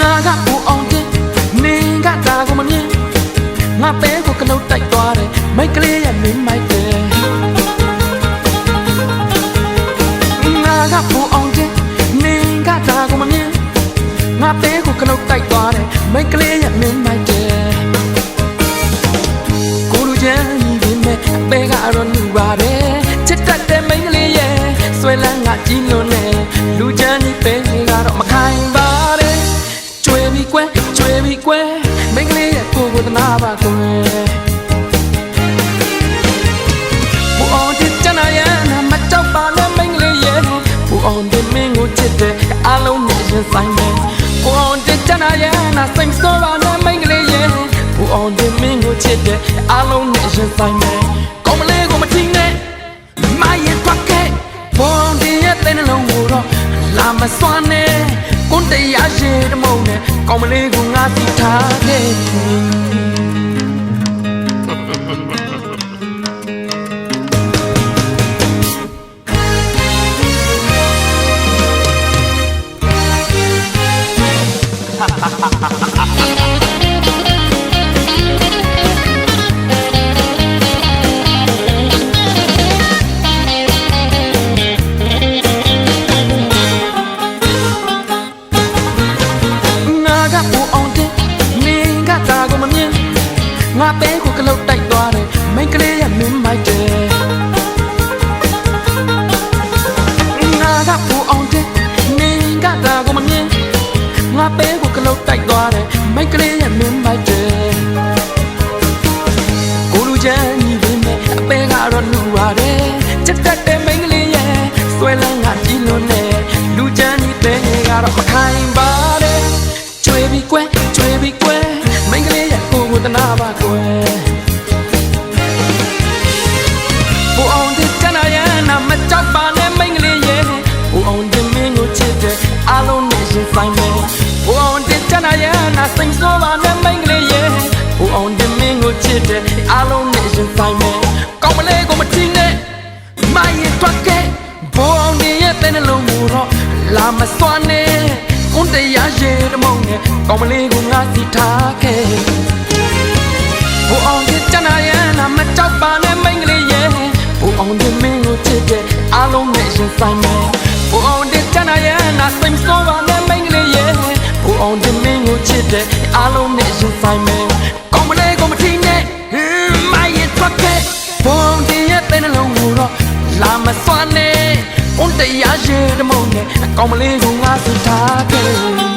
ငါကပူအောင်တင်နင်ကဒါကိုမမြင်ငါပဲကိုကလုတ်တိုက်သွားတယ်မိတ်ကလေးရဲ့မင်းမိုက်တယ်ငါကပူအောင်တင်နင်ကဒါကိုမမြင်ငါပဲကိုကလုတ်တိုက်သွားတယ်မိတ်ကလေးရဲ့မင်းမိုက် လန်းငါကြီးလွန်းနေလူချမ်းဒီပဲကတော့မခိုင်ပါတဲ့ကျွေးပြီးကွယ်ကျွေးပြီးကွယ်မိန်းကလေးရဲ့ကိုယ်ကိုသနာပါကွယ်ဘူအောင်တဲ့တနာရနာမတော့ပါနဲ့မိန်းကလေးရဲ့ဘူအောင်တဲ့မင်းကိုချစ်တယ်အလုံးနဲ့ရင်ဆိုင်တယ်ဘူအောင်တဲ့တနာရနာစိတ်ဆိုးပါနဲ့မိန်းကလေးရဲ့ဘူအောင်တဲ့မင်းကိုချစ်တယ်အလုံးနဲ့ရင်ဆိုင်တယ် မစွမ်းနဲ့ကွန်တရားရှိတဲ့မုံနဲ့ကောင်းမလေးကိုငါစီထားခဲ့ငါ ပဲကိုကလုတ်တိုက်သွားတယ်မိန်းကလေးရဲ့မင်းမိုက်တယ်ငါကပူအောင်တဲ့မင်းကတာကိုမမြင်ငါပဲကိုကလုတ်တိုက်သွားတယ်မိန်းကလေးရဲ့မင်းမိုက်တယ်ကိုလူချမ်းကြီးပင်မဲ့အပဲကတော့လူပါတယ်ချက်တက်တဲ့မိန်းကလေးရဲ့ဆွဲလန်းငါကြီးလွန်းနေ အောင်တဲ့တနာရနာစိတ်ဆိုးပါနဲ့မိန်းကလေးရဲ့ဘူအောင်တဲ့မင်းကိုချစ်တဲ့အားလုံးနဲ့ရင်ဆိုင်မယ်ကောင်းမလေးကိုမထင်းနဲ့မရဲ့တွက်ခဲ့ဘူအောင်ရဲ့တဲ့နှလုံးကိုတော့လာမစွမ်းနဲ့ကွန်တရားရေတမုံနဲ့ကောင်းမလေးကိုငါစီထားခဲ့ဘူအောင်တဲ့တနာရနာမကြောက်ပါနဲ့မိန်းကလေးရဲ့ဘူအောင်တဲ့မင်းကိုချစ်တဲ့အားလုံးနဲ့ရင်ဆိုင် ရေတမုံနဲ့အကောင်မလေးကိုငါစီထားခဲ့